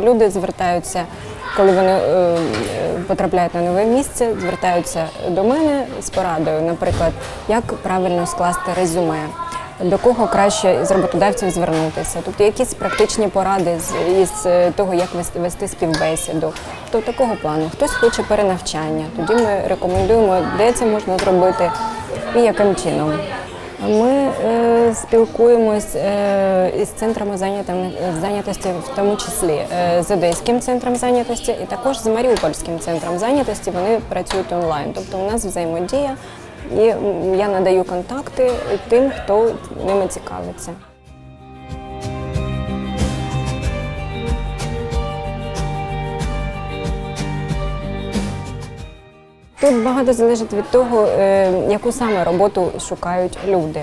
Люди звертаються, коли вони е, потрапляють на нове місце, звертаються до мене з порадою, наприклад, як правильно скласти резюме. До кого краще з роботодавців звернутися, тобто якісь практичні поради з із е, того, як вести співбесіду, то такого плану. Хтось хоче перенавчання. Тоді ми рекомендуємо, де це можна зробити і яким чином. Ми е, спілкуємось е, із центрами зайнятості, в тому числі е, з Одеським центром зайнятості і також з Маріупольським центром зайнятості. Вони працюють онлайн. Тобто у нас взаємодія, і я надаю контакти тим, хто ними цікавиться. Тут багато залежить від того, е, яку саме роботу шукають люди.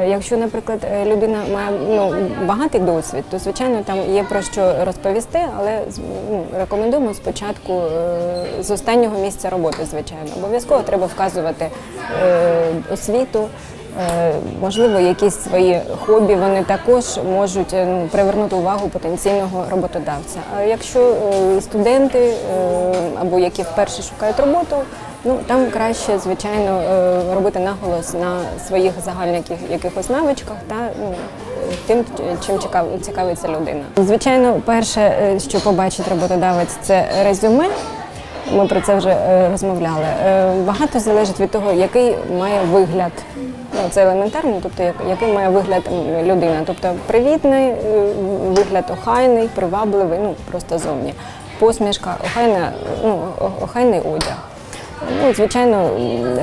Е, Якщо, наприклад, е, людина має ну, багатий досвід, то звичайно там є про що розповісти, але ну, рекомендуємо спочатку з останнього місця роботи, звичайно. Обов'язково треба вказувати освіту. Можливо, якісь свої хобі вони також можуть привернути увагу потенційного роботодавця. А якщо студенти або які вперше шукають роботу, ну там краще, звичайно, е, робити наголос на своїх загальних якихось навичках та ну, тим, чим цікав- цікавиться людина. Звичайно, перше, е, що побачить роботодавець, це резюме. Ми про це вже е, розмовляли. Багато залежить від того, який має вигляд. Ну, це елементарно, тобто як- який має вигляд людина. Тобто привітний вигляд, охайний, привабливий, ну просто зовні. Посмішка, охайна, ну, охайний одяг. Ну, звичайно,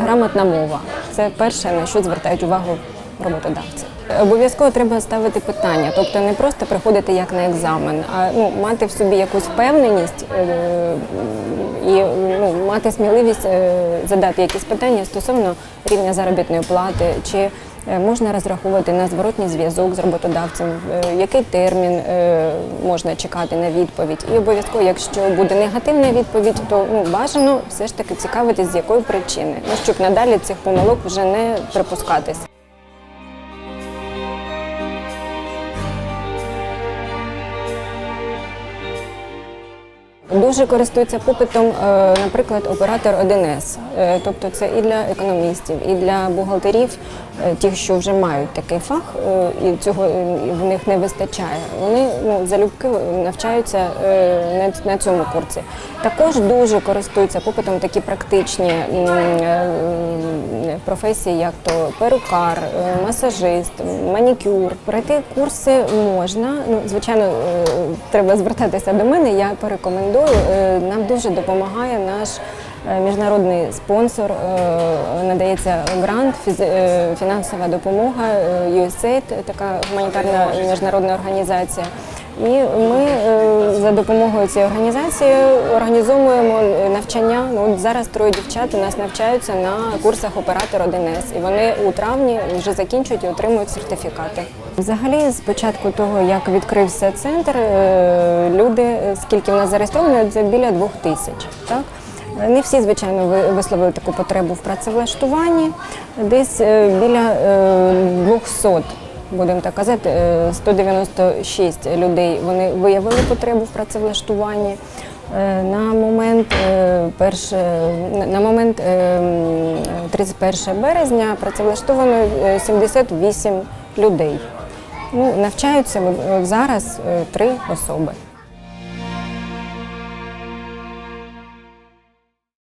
грамотна мова. Це перше, на що звертають увагу роботодавці. Обов'язково треба ставити питання, тобто не просто приходити як на екзамен, а ну, мати в собі якусь впевненість е, і ну, мати сміливість е, задати якісь питання стосовно рівня заробітної плати, чи можна розраховувати на зворотній зв'язок з роботодавцем, е, який термін е, можна чекати на відповідь. І обов'язково, якщо буде негативна відповідь, то ну, бажано все ж таки цікавитись, з якої причини, ну, щоб надалі цих помилок вже не припускатись. Дуже користується попитом, е, наприклад, оператор 1С. Е, Тобто це і для економістів, і для бухгалтерів, е, тих, що вже мають такий фах, і цього в них не вистачає. Вони ну, залюбки навчаються на, цьому курсі. Також дуже користуються попитом такі практичні професії, як то перукар, масажист, манікюр. Пройти курси можна. Ну, звичайно, треба звертатися до мене. Я порекомендую. Е, Нам дуже допомагає наш е, міжнародний спонсор. Е, Надається грант, фінансова допомога USAID, така гуманітарна міжнародна організація. І ми е, за допомогою цієї організації організовуємо е, навчання. Ну, зараз троє дівчат у нас навчаються на курсах оператор 1С. І вони у травні вже закінчують і отримують сертифікати. Взагалі, з початку того, як відкрився центр, е, люди, скільки в нас зареєстровано, це біля двох тисяч. Так? Не всі, звичайно, ви- висловили таку потребу в працевлаштуванні. Десь біля е, 200 будемо так казати, е, 196 людей вони виявили потребу в працевлаштуванні. Е, На момент, е, перше, на- момент е, м, 31 березня працевлаштовано е, 78 людей. Ну, навчаються е, зараз е, три особи.